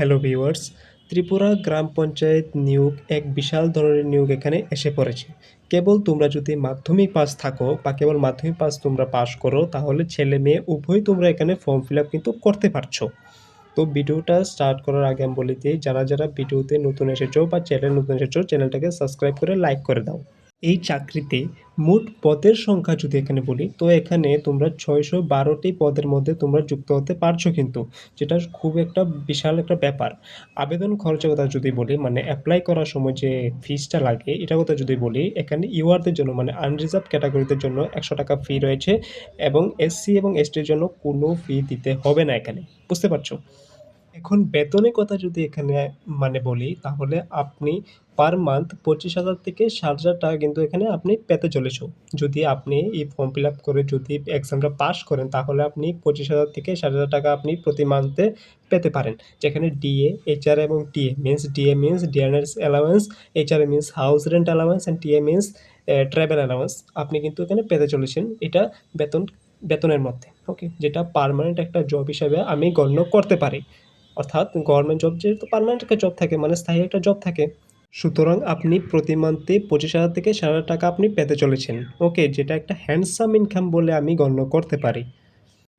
Hello viewers Tripura গ্রাম পঞ্চায়েত নিয়োগ এক বিশাল ধরনের নিয়োগ এখানে এসে পড়েছে। কেবল তোমরা যদি মাধ্যমিক পাস থাকো বা কেবল মাধ্যমিক পাস তোমরা পাস করো, তাহলে ছেলে মেয়ে উভয় তোমরা এখানে ফর্ম ফিল আপ কিন্তু করতে পারছ। তো ভিডিওটা স্টার্ট করার আগে আমি বলে দিই, যারা যারা ভিডিওতে নতুন এসেছ বা চ্যানেল নতুন এসেছ চ্যানেলটাকে সাবস্ক্রাইব করে লাইক করে দাও। এই চাকরিতে মোট পদের সংখ্যা যদি এখানে বলি, তো এখানে তোমরা ছয়শো বারোটি পদের মধ্যে তোমরা যুক্ত হতে পারছ কিন্তু, যেটা খুব একটা বিশাল একটা ব্যাপার। আবেদন খরচের কথা যদি বলি মানে অ্যাপ্লাই করার সময় যে ফিসটা লাগে, এটার কথা যদি বলি, এখানে ইউআরদের জন্য মানে আনরিজার্ভ ক্যাটাগরিদের জন্য একশো টাকা ফি রয়েছে এবং এসসি এবং এসটির জন্য কোনো ফি দিতে হবে না এখানে। বুঝতে পারছ? এখন বেতনের কথা যদি এখানে মানে বলি, তাহলে আপনি পার মান্থ পঁচিশ হাজার থেকে ষাট হাজার টাকা কিন্তু এখানে আপনি পেতে চলেছো। যদি আপনি এই ফর্ম ফিল আপ করে যদি এক্সামটা পাস করেন, তাহলে আপনি পঁচিশ হাজার থেকে ষাট হাজার টাকা আপনি প্রতি মান্থে পেতে পারেন। যেখানে ডিএ এইচআর এবং TA means DA means dearness allowance HR means house rent allowance and TA means travel allowance আপনি কিন্তু এখানে পেতে চলেছেন এটা বেতন, বেতনের মধ্যে। ওকে যেটা পার্মানেন্ট একটা জব হিসাবে আমি গণ্য করতে পারি। অর্থাৎ গভর্নমেন্ট জব যেহেতু পার্মানেন্ট একটা জব থাকে মানে স্থায়ী একটা জব থাকে, সুতরাং আপনি প্রতি মান্থে পঁচিশ হাজার থেকে ষাট হাজার টাকা আপনি পেতে চলেছেন। ওকে যেটা একটা হ্যান্ডসাম ইনকাম বলে আমি গণ্য করতে পারি।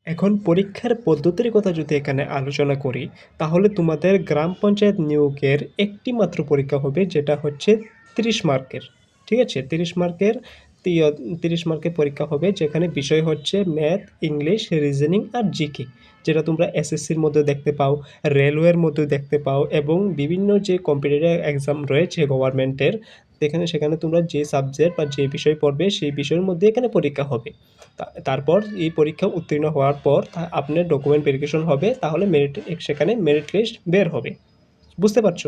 এখন পরীক্ষার পদ্ধতির কথা যদি এখানে আলোচনা করি, তাহলে তোমাদের গ্রাম পঞ্চায়েত নিয়োগের একটি মাত্র পরীক্ষা হবে, যেটা হচ্ছে তিরিশ মার্কের। ঠিক আছে? তিরিশ মার্কের তিরিশ মার্কের পরীক্ষা হবে, যেখানে বিষয় হচ্ছে ম্যাথ, ইংলিশ, রিজনিং আর জিকে, যেটা তোমরা এসএসসির মধ্যে দেখতে পাও, রেলওয়ের মধ্যে দেখতে পাও এবং বিভিন্ন যে কম্পিটিটিভ এক্সাম রয়েছে গভর্নমেন্টের সেখানে সেখানে তোমরা যে সাবজেক্ট বা যে বিষয় পড়বে সেই বিষয়ের মধ্যে এখানে পরীক্ষা হবে। তারপর এই পরীক্ষা উত্তীর্ণ হওয়ার পর আপনার ডকুমেন্ট ভেরিফিকেশন হবে, তাহলে মেরিট সেখানে মেরিট লিস্ট বের হবে। বুঝতে পারছ?